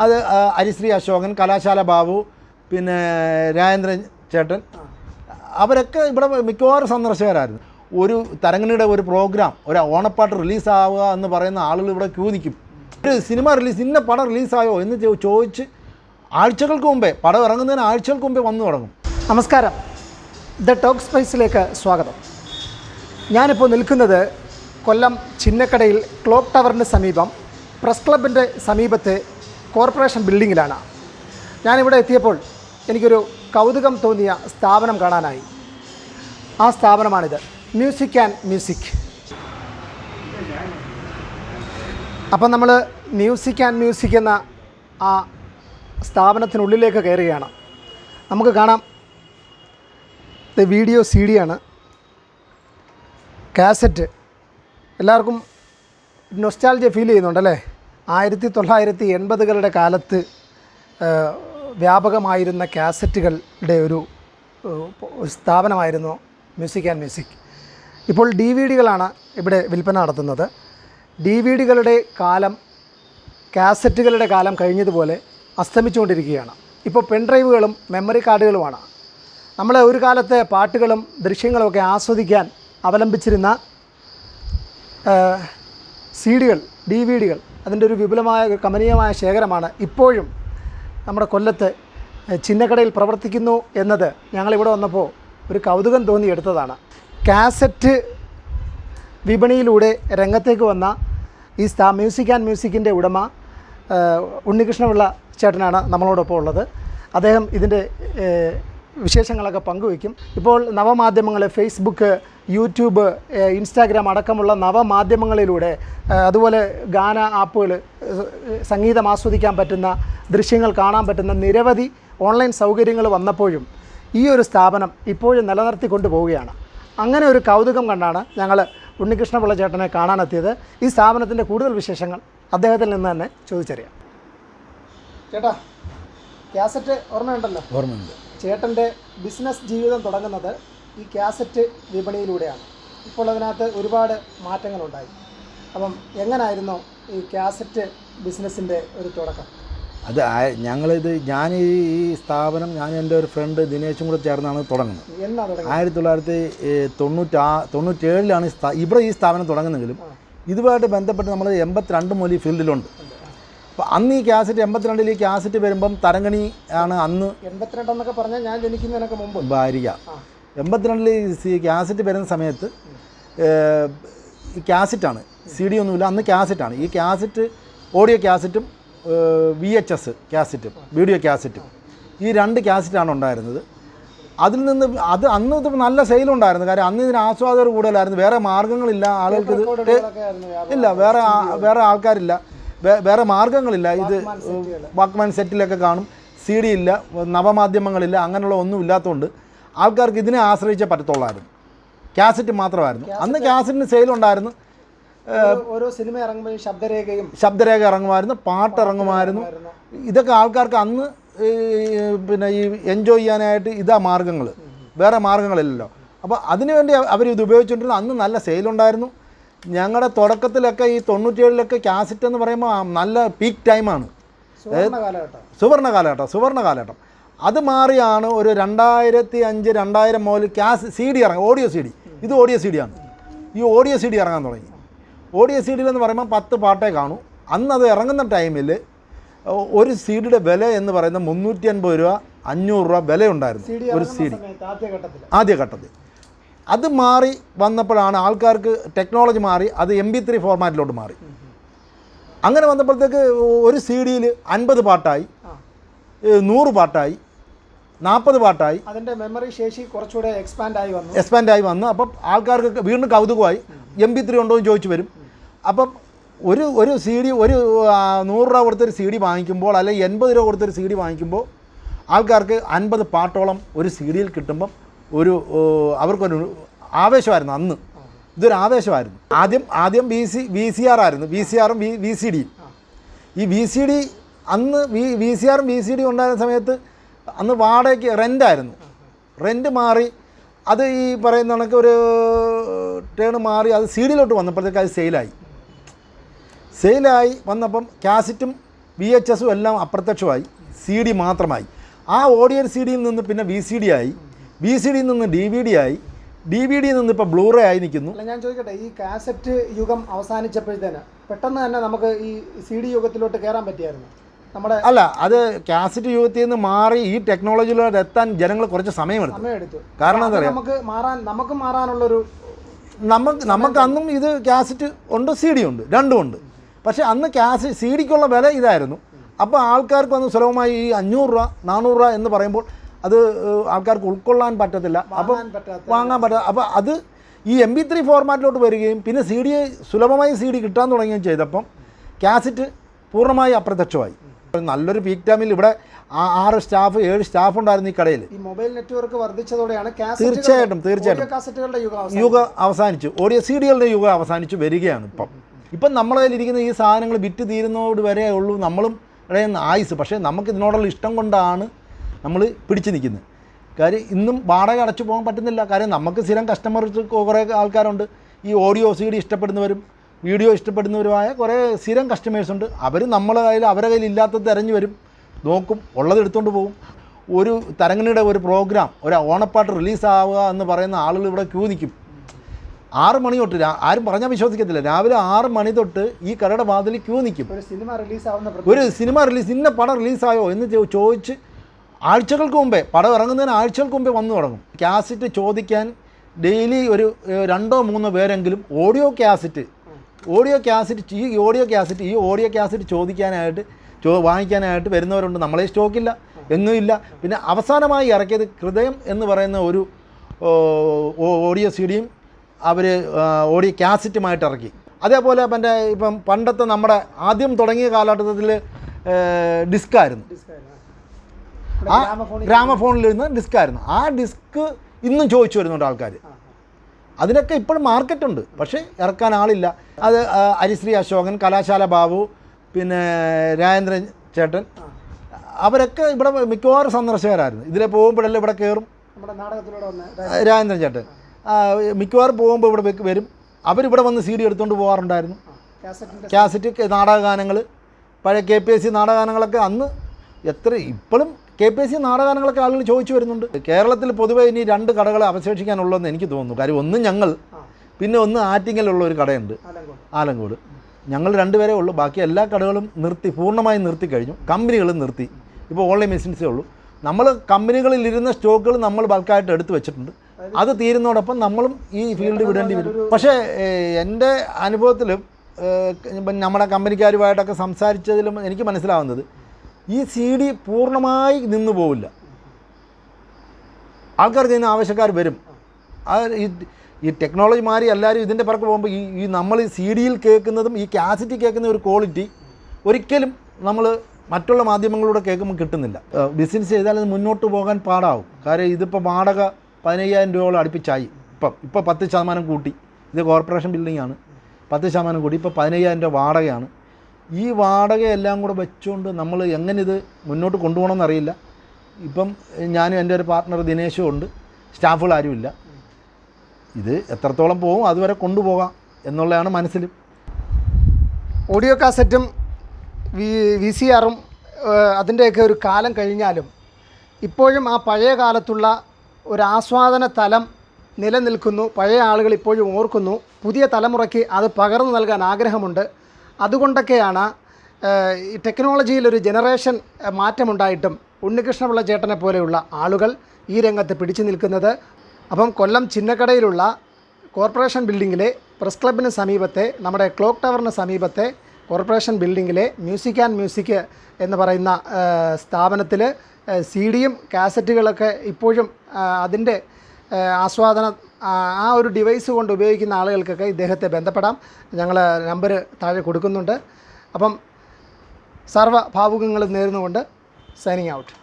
അത് അരിശ്രീ അശോകൻ കലാശാല ബാബു പിന്നെ രാജേന്ദ്രൻ ചേട്ടൻ. അവരൊക്കെ ഇവിടെ മിക്കവാറും സന്ദർശകരായിരുന്നു. ഒരു തരങ്ങണിയുടെ ഒരു പ്രോഗ്രാം ഒരു ഓണപ്പാട്ട് റിലീസാവുക എന്ന് പറയുന്ന ആളുകൾ ഇവിടെ ക്യൂ നിൽക്കും. ഒരു സിനിമ റിലീസ് ഇന്ന പടം റിലീസായോ എന്ന് ചോദിച്ച് ആഴ്ചകൾക്ക് മുമ്പേ പടം ഇറങ്ങുന്നതിന് ആഴ്ചകൾക്ക് മുമ്പേ വന്നു തുടങ്ങും. നമസ്കാരം. ദ ടോക്ക് സ്പൈസിലേക്ക് സ്വാഗതം. ഞാനിപ്പോൾ നിൽക്കുന്നത് കൊല്ലം ചിന്നക്കടയിൽ ക്ലോക്ക് ടവറിന് സമീപം പ്രസ് ക്ലബിന്റെ സമീപത്തെ കോർപ്പറേഷൻ ബിൽഡിങ്ങിലാണ്. ഞാനിവിടെ എത്തിയപ്പോൾ എനിക്കൊരു കൗതുകം തോന്നിയ സ്ഥാപനം കാണാനായി. ആ സ്ഥാപനമാണിത്. Music and music. അപ്പം നമ്മൾ മ്യൂസിക് ആൻഡ് മ്യൂസിക് എന്ന ആ സ്ഥാപനത്തിനുള്ളിലേക്ക് കയറുകയാണ്. നമുക്ക് കാണാം. ഇത് വീഡിയോ സി ഡി ആണ് കാസറ്റ്. എല്ലാവർക്കും നൊസ്റ്റാൾജിയ ഫീൽ ചെയ്യുന്നുണ്ടല്ലേ? ആയിരത്തി തൊള്ളായിരത്തി എൺപതുകളുടെ കാലത്ത് വ്യാപകമായിരുന്ന കാസറ്റുകളുടെ ഒരു സ്ഥാപനമായിരുന്നു മ്യൂസിക് ആൻഡ് മ്യൂസിക്. ഇപ്പോൾ ഡി വി ഡികളാണ് ഇവിടെ വിൽപ്പന നടത്തുന്നത്. ഡി വി ഡികളുടെ കാലം കാസറ്റുകളുടെ കാലം കഴിഞ്ഞതുപോലെ അസ്തമിച്ചുകൊണ്ടിരിക്കുകയാണ്. ഇപ്പോൾ പെൻഡ്രൈവുകളും മെമ്മറി കാർഡുകളുമാണ്. നമ്മൾ ഒരു കാലത്തെ പാട്ടുകളും ദൃശ്യങ്ങളും ഒക്കെ ആസ്വദിക്കാൻ അവലംബിച്ചിരുന്ന സി ഡികൾ ഡി വി ഡികൾ അതിന്റെ ഒരു വിപുലമായ കമനീയമായ ശേഖരമാണ് ഇപ്പോഴും നമ്മുടെ കൊല്ലത്ത് ചിന്നക്കടയിൽ പ്രവർത്തിക്കുന്നു എന്നത് ഞങ്ങളിവിടെ വന്നപ്പോൾ ഒരു കൗതുകം തോന്നിയെടുത്തതാണ് കാസറ്റ് വിപണിയിലൂടെ രംഗത്തേക്ക് വന്ന ഈ സ്ഥാ മ്യൂസിക് ആൻഡ് മ്യൂസിക്കിന്റെ ഉടമ ഉണ്ണികൃഷ്ണപിള്ള ചേട്ടനാണ് നമ്മളോടൊപ്പം ഉള്ളത്. അദ്ദേഹം ഇതിന്റെ വിശേഷങ്ങളൊക്കെ പങ്കുവയ്ക്കും. ഇപ്പോൾ നവമാധ്യമങ്ങൾ ഫേസ്ബുക്ക് യൂട്യൂബ് ഇൻസ്റ്റാഗ്രാം അടക്കമുള്ള നവമാധ്യമങ്ങളിലൂടെ അതുപോലെ ഗാന ആപ്പുകൾ സംഗീതം ആസ്വദിക്കാൻ പറ്റുന്ന ദൃശ്യങ്ങൾ കാണാൻ പറ്റുന്ന നിരവധി ഓൺലൈൻ സൗകര്യങ്ങൾ വന്നപ്പോഴും ഈ ഒരു സ്ഥാപനം ഇപ്പോഴും നിലനിർത്തിക്കൊണ്ട് പോവുകയാണ് അങ്ങനെ ഒരു കൗതുകം കണ്ടാണ് ഞങ്ങൾ ഉണ്ണികൃഷ്ണപിള്ള ചേട്ടനെ കാണാനെത്തിയത്. ഈ സ്ഥാപനത്തിന്റെ കൂടുതൽ വിശേഷങ്ങൾ അദ്ദേഹത്തിൽ നിന്ന് തന്നെ ചോദിച്ചറിയാം. ചേട്ടാ ക്യാസറ്റ് ഓർമ്മയുണ്ടല്ലോ? ഓർമ്മയുണ്ട്. ചേട്ടന്റെ ബിസിനസ് ജീവിതം തുടങ്ങുന്നത് ഈ കാസറ്റ് വിപണിയിലൂടെയാണ്. ഇപ്പോൾ അതിനകത്ത് ഒരുപാട് മാറ്റങ്ങളുണ്ടായി. അപ്പം എങ്ങനായിരുന്നു ഈ കാസറ്റ് ബിസിനസ്സിന്റെ ഒരു തുടക്കം? അത് ഞങ്ങളിത് ഞാൻ ഈ ഈ സ്ഥാപനം ഞാൻ എന്റെ ഒരു ഫ്രണ്ട് ദിനേശും കൂടെ ചേർന്നാണ് തുടങ്ങുന്നത്. ആയിരത്തി തൊള്ളായിരത്തി തൊണ്ണൂറ്റാ തൊണ്ണൂറ്റേഴിലാണ് ഇവിടെ ഈ സ്ഥാപനം തുടങ്ങുന്നെങ്കിലും ഇതുമായിട്ട് ബന്ധപ്പെട്ട് നമ്മൾ എൺപത്തിരണ്ട് മൂലി ഫീൽഡിലുണ്ട്. അപ്പോൾ അന്ന് ഈ കാസറ്റ് എൺപത്തിരണ്ടിൽ ഈ കാസറ്റ് വരുമ്പം തരങ്കണി ആണ് അന്ന് എൺപത്തിരണ്ടെന്നൊക്കെ പറഞ്ഞാൽ ഞാൻ ജനിക്കുന്നതിനൊക്കെ മുമ്പ്. ഭാരിക ആ. എൺപത്തിരണ്ടിൽ ഈ കാസറ്റ് വരുന്ന സമയത്ത് ഈ കാസറ്റാണ് സി ഡി ഒന്നുമില്ല അന്ന് കാസറ്റാണ് ഈ കാസറ്റ് ഓഡിയോ കാസറ്റും വി എച്ച് എസ് കാസറ്റും വീഡിയോ കാസറ്റും ഈ രണ്ട് കാസറ്റാണ് ഉണ്ടായിരുന്നത്. അതിൽ നിന്ന് അത് അന്ന് ഇത് നല്ല സെയിലുണ്ടായിരുന്നു കാര്യം അന്ന് ഇതിന് ആസ്വാദകർ കൂടുതലായിരുന്നു. വേറെ മാർഗങ്ങളില്ല. ആളുകൾക്ക് ഇത്. ഇല്ല വേറെ വേറെ ആൾക്കാരില്ല. വേറെ മാർഗങ്ങളില്ല ഇത് വാക്ക്മാൻ സെറ്റിലൊക്കെ കാണും. സി ഡി ഇല്ല നവമാധ്യമങ്ങളില്ല അങ്ങനെയുള്ള ഒന്നും ഇല്ലാത്തതുകൊണ്ട് ആൾക്കാർക്ക് ഇതിനെ ആശ്രയിച്ചേ പറ്റത്തുള്ളായിരുന്നു. കാസറ്റ് മാത്രമായിരുന്നു. അന്ന് കാസറ്റിന് സെയിലുണ്ടായിരുന്നു ഓരോ- സിനിമ ഇറങ്ങുമ്പോൾ ശബ്ദരേഖയും ശബ്ദരേഖ ഇറങ്ങുമായിരുന്നു പാട്ട് ഇറങ്ങുമായിരുന്നു. ഇതൊക്കെ ആൾക്കാർക്ക് അന്ന് പിന്നെ ഈ എൻജോയ് ചെയ്യാനായിട്ട് ഇതാ മാർഗങ്ങൾ വേറെ മാർഗങ്ങളില്ലല്ലോ അപ്പോൾ അതിനുവേണ്ടി അവർ ഇത് ഉപയോഗിച്ചുകൊണ്ടിരുന്ന അന്ന് നല്ല സെയിലുണ്ടായിരുന്നു ഞങ്ങളുടെ തുടക്കത്തിലൊക്കെ ഈ തൊണ്ണൂറ്റിയേഴിലൊക്കെ കാസറ്റ് എന്ന് പറയുമ്പോൾ നല്ല പീക്ക് ടൈമാണ് സുവർണ കാലഘട്ടം. സുവർണ കാലഘട്ടം അത് മാറിയാണ് ഒരു രണ്ടായിരത്തി അഞ്ച് രണ്ടായിരം മുതൽ ക്യാസ് സി ഡി ഇറങ്ങും ഓഡിയോ സി ഡി ഇത് ഓഡിയോ സി ഡി ആണ്. ഈ ഓഡിയോ സി ഡി ഇറങ്ങാൻ തുടങ്ങി. ഓഡിയോ സി ഡി എന്ന് പറയുമ്പോൾ പത്ത് പാട്ടേ കാണൂ. അന്ന് അത് ഇറങ്ങുന്ന ടൈമിൽ ഒരു സി ഡിയുടെ വില എന്ന് പറയുന്നത് മുന്നൂറ്റി അൻപത് രൂപ അഞ്ഞൂറ് രൂപ വിലയുണ്ടായിരുന്നു ഒരു സി ഡി ആദ്യ ഘട്ടത്തിൽ ആദ്യഘട്ടത്തിൽ. അത് മാറി വന്നപ്പോഴാണ് ആൾക്കാർക്ക് ടെക്നോളജി മാറി അത് എം ബി ത്രീ ഫോർമാറ്റിലോട്ട് മാറി. അങ്ങനെ വന്നപ്പോഴത്തേക്ക് ഒരു സി ഡിയിൽ അൻപത് പാട്ടായി നൂറ് പാട്ടായി നാൽപ്പത് പാട്ടായി. അതിന്റെ മെമ്മറി ശേഷി കുറച്ചുകൂടെ എക്സ്പാൻഡ് ആയി വന്നു. എക്സ്പാൻഡ് ആയി വന്നു. അപ്പം ആൾക്കാർക്ക് വീണ്ടും കൗതുകമായി. എം ബി ത്രീ ഉണ്ടോ എന്ന് ചോദിച്ചു വരും. അപ്പം ഒരു ഒരു സി ഡി ഒരു നൂറ് രൂപ കൊടുത്തൊരു സി ഡി വാങ്ങിക്കുമ്പോൾ അല്ലെങ്കിൽ എൺപത് രൂപ കൊടുത്തൊരു സി ഡി വാങ്ങിക്കുമ്പോൾ ആൾക്കാർക്ക് അൻപത് പാട്ടോളം ഒരു സി ഡിയിൽ കിട്ടുമ്പം ഒരു അവർക്കൊരു ആവേശമായിരുന്നു അന്ന്. ഇതൊരു ആവേശമായിരുന്നു. ആദ്യം ആദ്യം V C V C R ആയിരുന്നു. വി സി ആറും വി വി സി ഡിയും. ഈ വി സി ഡി അന്ന് വി വി സി ആറും വി സി ഡി ഉണ്ടായിരുന്ന സമയത്ത് അന്ന് വാടകയ്ക്ക് റെന്റായിരുന്നു റെന്റ് മാറി അത് ഈ പറയുന്ന കണക്ക് ഒരു ടേൺ മാറി അത് സി ഡിയിലോട്ട് വന്നപ്പോഴത്തേക്ക് അത് സെയിലായി. സെയിലായി വന്നപ്പം കാസറ്റും വി എച്ച് എസും എല്ലാം അപ്രത്യക്ഷമായി. സി ഡി മാത്രമായി. ആ ഓഡിയോ സി ഡിയിൽ നിന്ന് പിന്നെ വി സി ഡി ആയി. വി സി ഡിയിൽ നിന്ന് ഡി വി ഡി ആയി. ഡി വി ഡിയിൽ നിന്ന് ഇപ്പോൾ ബ്ലൂറേ ആയി നിൽക്കുന്നു. അല്ല ഞാൻ ചോദിക്കട്ടെ ഈ കാസറ്റ് യുഗം അവസാനിച്ചപ്പോഴത്തേന് പെട്ടെന്ന് തന്നെ നമുക്ക് ഈ സി ഡി യുഗത്തിലോട്ട് കയറാൻ പറ്റിയായിരുന്നു? നമ്മുടെ അല്ല അത് കാസറ്റ് യുഗത്തിൽ നിന്ന് മാറി ഈ ടെക്നോളജിയിലോട്ട് എത്താൻ ജനങ്ങൾ കുറച്ച് സമയമെടുത്തു. സമയമെടുത്തു. കാരണം എന്താ പറയുക നമുക്ക് മാറാൻ നമുക്ക് മാറാനുള്ളൊരു നമുക്ക് നമുക്ക് അന്നും ഇത് കാസറ്റ് ഉണ്ട് സി ഡി ഉണ്ട് രണ്ടും ഉണ്ട്. പക്ഷേ അന്ന് കാസറ്റ് സി ഡിക്കുള്ള വില ഇതായിരുന്നു. അപ്പോൾ ആൾക്കാർക്ക് വന്ന് സുലഭമായി ഈ അഞ്ഞൂറ് രൂപ നാനൂറ് രൂപ എന്ന് പറയുമ്പോൾ അത് ആൾക്കാർക്ക് ഉൾക്കൊള്ളാൻ പറ്റത്തില്ല. അപ്പം വാങ്ങാൻ പറ്റാത്ത അപ്പോൾ അത് ഈ എം ബി ത്രീ ഫോർമാറ്റിലോട്ട് വരികയും പിന്നെ സി ഡി സുലഭമായി സി ഡി കിട്ടാൻ തുടങ്ങുകയും ചെയ്തപ്പം കാസറ്റ് പൂർണമായി അപ്രത്യക്ഷമായി. നല്ലൊരു പീക്ക് ടൈമിൽ ഇവിടെ ആ- ആറ് സ്റ്റാഫ് ഏഴ് സ്റ്റാഫ് ഉണ്ടായിരുന്നു ഈ കടയിൽ ഈ മൊബൈൽ നെറ്റ്വർക്ക് വർദ്ധിച്ചതോടെയാണ് തീർച്ചയായിട്ടും, തീർച്ചയായിട്ടും. യുഗം അവസാനിച്ചു. ഓഡിയോ സി ഡികളുടെ യുഗം അവസാനിച്ചു വരികയാണ് ഇപ്പം. ഇപ്പം നമ്മളതിൽ ഇരിക്കുന്ന ഈ സാധനങ്ങൾ വിറ്റ് തീരുന്നതോട് വരെ ഉള്ളൂ നമ്മളും ആയുസ്. പക്ഷേ നമുക്ക് ഇതിനോടുള്ള ഇഷ്ടം കൊണ്ടാണ് നമ്മൾ പിടിച്ചു നിൽക്കുന്നത് കാര്യം ഇന്നും വാടക അടച്ചു പോകാൻ പറ്റുന്നില്ല. കാര്യം നമുക്ക് സ്ഥിരം കസ്റ്റമർ കുറേ ആൾക്കാരുണ്ട്. ഈ ഓഡിയോ സി ഡി ഇഷ്ടപ്പെടുന്നവരും വീഡിയോ ഇഷ്ടപ്പെടുന്നവരുമായ കുറേ സ്ഥിരം കസ്റ്റമേഴ്സ് ഉണ്ട്. അവർ നമ്മളെ കയ്യിൽ അവരെ കയ്യിൽ ഇല്ലാത്തത് തിരഞ്ഞു വരും. നോക്കും ഉള്ളത് എടുത്തുകൊണ്ട് പോകും. ഒരു തരങ്ങണിയുടെ ഒരു പ്രോഗ്രാം ഒരു ഓണപ്പാട്ട് റിലീസാവുക എന്ന് പറയുന്ന ആളുകൾ ഇവിടെ ക്യൂ നിൽക്കും. ആറ് മണി തൊട്ട് ആരും പറഞ്ഞാൽ വിശ്വസിക്കത്തില്ല. രാവിലെ ആറ് മണി തൊട്ട് ഈ കടയുടെ വാതിൽ ക്യൂ നിൽക്കും. ഒരു സിനിമ റിലീസ് ആവുന്ന ഒരു സിനിമ റിലീസ് ഇന്ന പടം റിലീസായോ എന്ന് ചോദിച്ച് ആഴ്ചകൾക്ക് മുമ്പേ പടം ഇറങ്ങുന്നതിന് ആഴ്ചകൾക്ക് മുമ്പേ വന്നു തുടങ്ങും. കാസറ്റ് ചോദിക്കാൻ ഡെയിലി ഒരു രണ്ടോ മൂന്നോ പേരെങ്കിലും ഓഡിയോ കാസറ്റ് ഓഡിയോ കാസറ്റ് ഈ ഓഡിയോ കാസറ്റ് ഈ ഓഡിയോ കാസറ്റ് ചോദിക്കാനായിട്ട് ചോ വാങ്ങിക്കാനായിട്ട് വരുന്നവരുണ്ട്. നമ്മളെ സ്റ്റോക്കില്ല എന്നുമില്ല പിന്നെ അവസാനമായി ഇറക്കിയത് ഹൃദയം എന്ന് പറയുന്ന ഒരു ഓഡിയോ സി ഡിയും അവർ ഓഡിയോ കാസറ്റുമായിട്ട് ഇറക്കി. അതേപോലെ പിന്നെ ഇപ്പം പണ്ടത്തെ നമ്മുടെ ആദ്യം തുടങ്ങിയ കാലഘട്ടത്തിൽ ഡിസ്കായിരുന്നു. ആ ഗ്രാമഫോണിൽ ഡിസ്ക് ആയിരുന്നു ആ ഡിസ്ക് ഇന്നും ചോദിച്ചു വരുന്നുണ്ട് ആൾക്കാർ അതിനൊക്കെ ഇപ്പോഴും മാർക്കറ്റുണ്ട്. പക്ഷേ ഇറക്കാൻ ആളില്ല. അത് അരിശ്രീ ഹരിശ്രീ അശോകൻ കലാശാല ബാബു പിന്നെ രാജേന്ദ്രൻ ചേട്ടൻ. അവരൊക്കെ ഇവിടെ മിക്കവാറും സന്ദർശകരായിരുന്നു. ഇതിലെ പോകുമ്പോഴെല്ലാം ഇവിടെ കയറും രാജേന്ദ്രൻ ചേട്ടൻ. മിക്കവാറും പോകുമ്പോൾ ഇവിടെ വരും. അവരിവിടെ വന്ന് സി ഡി എടുത്തുകൊണ്ട് പോകാറുണ്ടായിരുന്നു കാസറ്റ് നാടകഗാനങ്ങൾ പഴയ കെ പി എസ് സി നാടകഗാനങ്ങളൊക്കെ അന്ന് എത്ര ഇപ്പോഴും കെ പി എസ് സി നാടകാനങ്ങളൊക്കെ ആളുകൾ ചോദിച്ചു വരുന്നുണ്ട്. കേരളത്തിൽ പൊതുവേ ഇനി രണ്ട് കടകളെ അവശേഷിക്കാനുള്ളതെന്ന് എനിക്ക് തോന്നുന്നു. കാര്യം ഒന്ന് ഞങ്ങൾ പിന്നെ ഒന്ന് ആറ്റിങ്ങലുള്ള ഒരു കടയുണ്ട്. ആലങ്കോട്. ഞങ്ങൾ രണ്ടുപേരേ ഉള്ളൂ. ബാക്കി എല്ലാ കടകളും നിർത്തി പൂർണമായി നിർത്തി കഴിഞ്ഞു. കമ്പനികളും നിർത്തി. ഇപ്പോൾ ഓൺലൈൻ മെഷീൻസേ ഉള്ളൂ. നമ്മൾ കമ്പനികളിൽ ഇരുന്ന സ്റ്റോക്കുകൾ നമ്മൾ ബൾക്കായിട്ട് എടുത്തു വെച്ചിട്ടുണ്ട്. അത് തീരുന്നതോടൊപ്പം നമ്മളും ഈ ഫീൽഡ് വിടേണ്ടി വരും. പക്ഷേ എന്റെ ഇപ്പം നമ്മുടെ കമ്പനിക്കാരുമായിട്ടൊക്കെ സംസാരിച്ചതിലും എനിക്ക് മനസ്സിലാവുന്നത് ഈ സി ഡി പൂർണമായി നിന്നു പോവില്ല. ആൾക്കാർക്ക് ഇതിന് ആവശ്യക്കാർ വരും. ഈ ഈ ടെക്നോളജി മാറി എല്ലാവരും ഇതിന്റെ പിറക്ക് പോകുമ്പോൾ ഈ ഈ നമ്മൾ ഈ സി ഡിയിൽ കേൾക്കുന്നതും ഈ കാസറ്റിൽ കേൾക്കുന്ന ഒരു ക്വാളിറ്റി ഒരിക്കലും നമ്മൾ മറ്റുള്ള മാധ്യമങ്ങളിലൂടെ കേൾക്കുമ്പോൾ കിട്ടുന്നില്ല. ബിസിനസ് ചെയ്താൽ അത് മുന്നോട്ട് പോകാൻ പാടാവും. കാര്യം ഇതിപ്പോൾ വാടക പതിനയ്യായിരം രൂപയോളം അടുപ്പിച്ചായി. ഇപ്പം ഇപ്പോൾ പത്ത് ശതമാനം കൂട്ടി. ഇത് കോർപ്പറേഷൻ ബിൽഡിംഗ് ആണ്. പത്ത് ശതമാനം കൂടി ഇപ്പോൾ പതിനയ്യായിരം രൂപ വാടകയാണ്. ഈ വാടകയെല്ലാം കൂടെ വെച്ചുകൊണ്ട് നമ്മൾ എങ്ങനെ ഇത് മുന്നോട്ട് കൊണ്ടുപോകണമെന്ന് അറിയില്ല. ഇപ്പം ഞാനും എന്റെ ഒരു പാർട്ട്ണർ ദിനേശും ഉണ്ട്. സ്റ്റാഫുകൾ ആരുമില്ല ഇത് എത്രത്തോളം പോകും അതുവരെ കൊണ്ടുപോകാം എന്നുള്ളതാണ് മനസ്സിൽ ഓഡിയോ കാസറ്റും വി വി സി ആറും അതിന്റെയൊക്കെ ഒരു കാലം കഴിഞ്ഞാലും ഇപ്പോഴും ആ പഴയ കാലത്തുള്ള ഒരു ആസ്വാദന തലം നിലനിൽക്കുന്നു. പഴയ ആളുകൾ ഇപ്പോഴും ഓർക്കുന്നു. പുതിയ തലമുറയ്ക്ക് അത് പകർന്നു നൽകാൻ ആഗ്രഹമുണ്ട്. അതുകൊണ്ടൊക്കെയാണ് ഈ ടെക്നോളജിയിൽ ഒരു ജനറേഷൻ മാറ്റമുണ്ടായിട്ടും ഉണ്ണികൃഷ്ണപിള്ള ചേട്ടനെ പോലെയുള്ള ആളുകൾ ഈ രംഗത്ത് പിടിച്ചു നിൽക്കുന്നത്. അപ്പം കൊല്ലം ചിന്നക്കടയിലുള്ള കോർപ്പറേഷൻ ബിൽഡിങ്ങിലെ പ്രസ് ക്ലബിന് സമീപത്തെ നമ്മുടെ ക്ലോക്ക് ടവറിന് സമീപത്തെ കോർപ്പറേഷൻ ബിൽഡിങ്ങിലെ മ്യൂസിക് ആൻഡ് മ്യൂസിക് എന്ന് പറയുന്ന സ്ഥാപനത്തിൽ സി ഡിയും കാസറ്റുകളൊക്കെ ഇപ്പോഴും അതിന്റെ ആസ്വാദന ആ ഒരു ഡിവൈസ് കൊണ്ട് ഉപയോഗിക്കുന്ന ആളുകൾക്കൊക്കെ ഇദ്ദേഹത്തെ ബന്ധപ്പെടാം. ഞങ്ങൾ നമ്പർ താഴെ കൊടുക്കുന്നുണ്ട്. അപ്പം സർവ ഭാവുകങ്ങളും നേർന്നുകൊണ്ട് സൈനിങ് ഔട്ട്